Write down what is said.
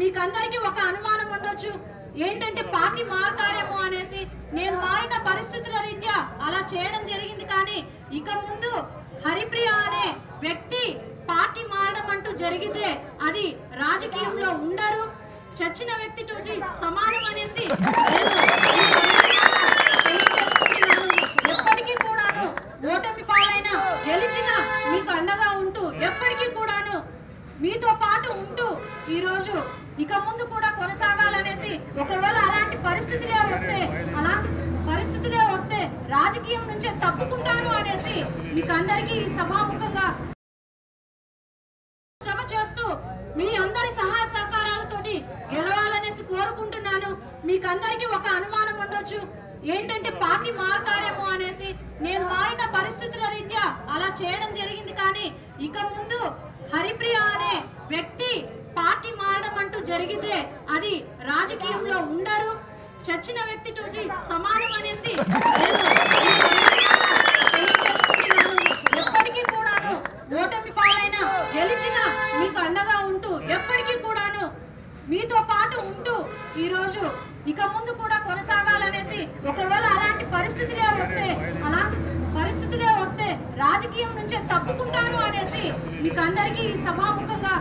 మీకందరికీ ఒక అనుమానం ఉండొచ్చు. ఏంటంటే పార్టీ మారుతారేమో అనేసి నేను మారిన పరిస్థితుల రీత్యా అలా చేయడం జరిగింది కానీ ఇక ముందు హరిప్రియ అనే వ్యక్తి పార్టీ మారడం అంటూ జరిగితే అది రాజకీయంలో ఉండరు. చచ్చిన వ్యక్తితో సమానం అనేసి ఎప్పటికీ కూడాను ఓటమి పాలైన గెలిచిన మీకు అండగా ఉంటూ ఎప్పటికీ కూడాను మీతో పాటు ఉంటూ ఈరోజు ఇక ముందు కూడా కొనసాగాలనేసి ఒకవేళ అలాంటి పరిస్థితులే వస్తే అలాంటి పరిస్థితులే వస్తే రాజకీయం నుంచే తప్పుకుంటారు అనేసి మీకు అందరికీ సభాముఖంగా శ్రమ చేస్తూ మీ అందరి సహాయ సహకారాలతోటి గెలవాలనేసి కోరుకుంటున్నాను. మీకందరికీ ఒక అనుమానం ఉండొచ్చు. ఏంటంటే పార్టీ మారుతారేమో అనేసి నేను మారిన పరిస్థితుల రీత్యా అలా చేయడం జరిగింది కానీ ఇక ముందు హరిప్రియ అనే వ్యక్తి పార్టీ మారడం అంటూ జరిగితే అది రాజకీయంలో ఉండరు. చచ్చిన వ్యక్తితో సమానం అనేసి ఎప్పటికీ కూడాను ఓటమి పాలైన గెలిచిన మీకు అండగా ఉంటూ ఎప్పటికీ కూడాను మీతో పాటు ఉంటూ ఈ రోజు ఇక ముందు కూడా కొనసాగాలనేసి ఒకవేళ అలాంటి పరిస్థితులే వస్తే అలాంటి పరిస్థితులే వస్తే రాజకీయం నుంచే తప్పుకుంటారు అనేసి మీకు అందరికీ సభాముఖంగా